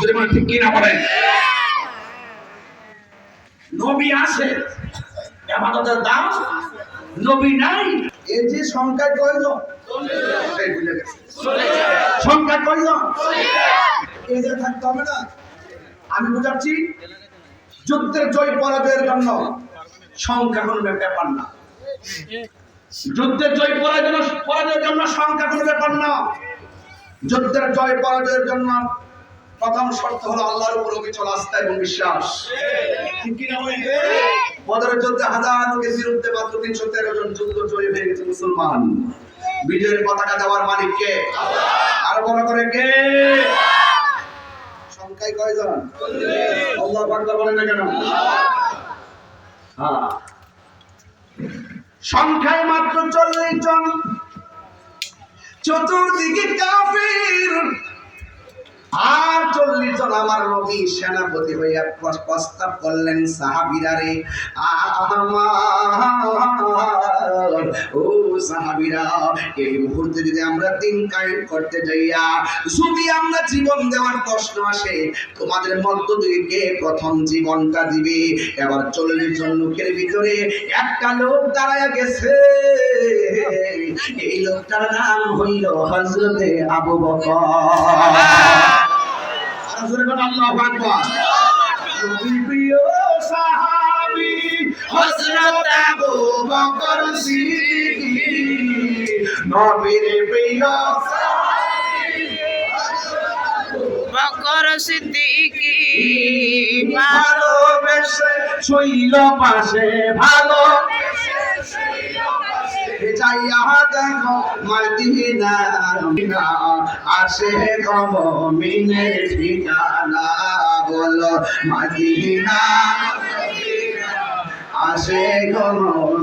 যদি ঠিক কিনা বলেন? নবী আছে আমাদের দাম নবী নাই। এই যে সংখ্যায় কয়জন। সংখ্যা কয়জন এই যে থাকতে হবে না। আমি বুঝাচ্ছি, যুদ্ধের জয় পরাজয়ের জন্য সংখ্যা কোনো ব্যাপার না। যুদ্ধের জয় পরাজয় পরাজয়ের জন্য সংখ্যা কোনো ব্যাপার না। যুদ্ধের জয় পরাজয়ের জন্য প্রথম শর্ত হলো আল্লাহর উপর অবিচল আস্থা এবং বিশ্বাস। ঠিক? বদরের যুদ্ধে হাজার লোকের বিরুদ্ধে মাত্র তিনশো তেরো জন যুদ্ধ জয়ী হয়ে গেছে মুসলমান। বিজয়ের পতাকা দেওয়ার মালিক কে? আর বড় করে কে? সংখ্যায় কয়জন? আল্লাহ বাংলা বলেন না কেন? হ্যাঁ। সংখ্যায় মাত্র চল্লিশ জন। চতুর্দিকে কাফির। আর চল্লিশ জন আমার নবী সেনাপতি হইয়া প্রস- প্রস্তাব করলেন, সাহাবিরা রে ও সাহাবিরা এই মুহূর্তে যদি আমরা দিন কায়েম করতে যাইয়া যদি আমরা জীবন দেওয়ার প্রশ্ন আসে তোমাদের মধ্য কে প্রথম জীবনটা দিবে এবার চল্লিশ জন লোকের ভিতরে একটা লোক দাঁড়ায় গেছে এই লোকটার নাম হইল হজরতে আবু বকর আল্লাহু আকবার। নবীর প্রিয় সাহাবী হযরত আবু বকর সিদ্দিক। নবীর প্রিয় বকর সিদ্দিকি ভালোবেসে শৈল পাশে ভালো যাইয়া দেখো মদিনা আসে কব মিনের ঠিকানা বলো মদিনা আসে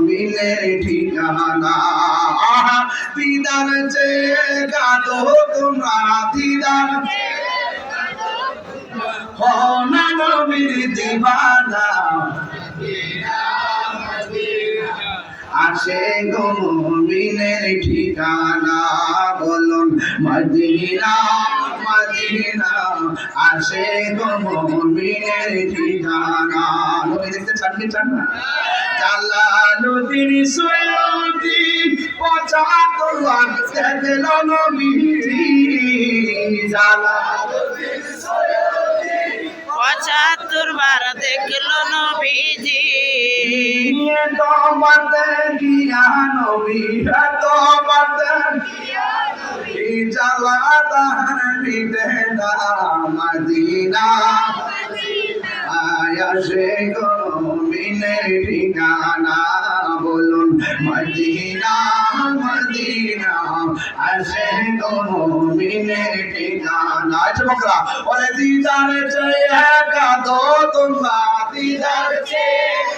মিনের ঠিকানা দিদার যে গাদো তোমরা দিদার হনা নবীর দিবানা আসে গমিনের ঠিকানা বলুন, মদিনা মদিনা আসে গমিনের ঠিকানা। নবী দেখতে চাননি চান না? জালালুদ্দিন সৈয়দি পঁচাত্তর লাখ বার দেখল নবীজি। নিয়ে তোমার দেখিয়া নবী দেখিয়া নবী জ্বালা তাহার মিটে না মদিনা আয়াসে গো মিনের ঠিকানা বলুন মদিনা মদিনা আসে গো মিনের ঠিকানা আচ্ছা বকরা ওরে দিদার চেয়ে একা দো তোমরা দিদার চেয়ে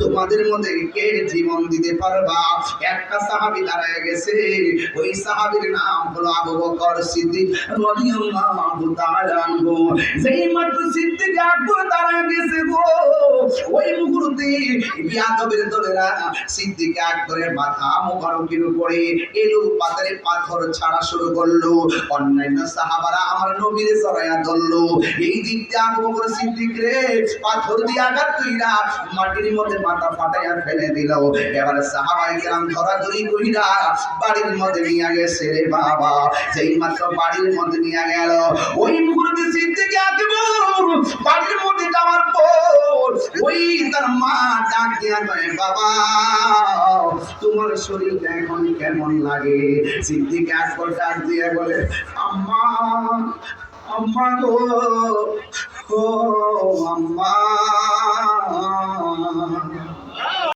তোমাদের মধ্যে কে জীবন দিতে পারবা? একটা সাহাবী দাঁড়ায় গেছে। ওই সাহাবীর নাম হলো আবু বকর সিদ্দিক যেই মাত্র সিদ্দিক আকবর দাঁড়ায় গেছে গো, ওই মুহূর্তে বিয়াদবের দলেরা সিদ্দিক আকবরের মাথা মোবারকের উপরে এলো, পাতারে পাথর ছাড়া শুরু করল। অন্যান্য সাহাবারা আমার নবীর জড়াইয়া ধরলো, এই দিক দিয়ে আবু বকর সিদ্দিক রে। পাথর দিয়ে আঘাত কইরা মাটির মধ্যে মাথা ফাটাইয়া ফেলে দিল। এবার সাহাবাই কেরাম ধরাধরি কইরা বাড়ির মধ্যে নিয়ে গেছে রে বাবা। যেই মাত্র বাড়ির মধ্যে নিয়ে গেল, ওই মুহূর্তে সিদ্দিক আকবর বাড়ির মধ্যে যাওয়ার পর ওই তার মা ডাক কয়, বাবা, তোমার শরীরটা এখন কেমন লাগে? সিদ্দিক আকবর ডাক দিয়ে বলে, আম্মা আম্মা গো ও আম্মা।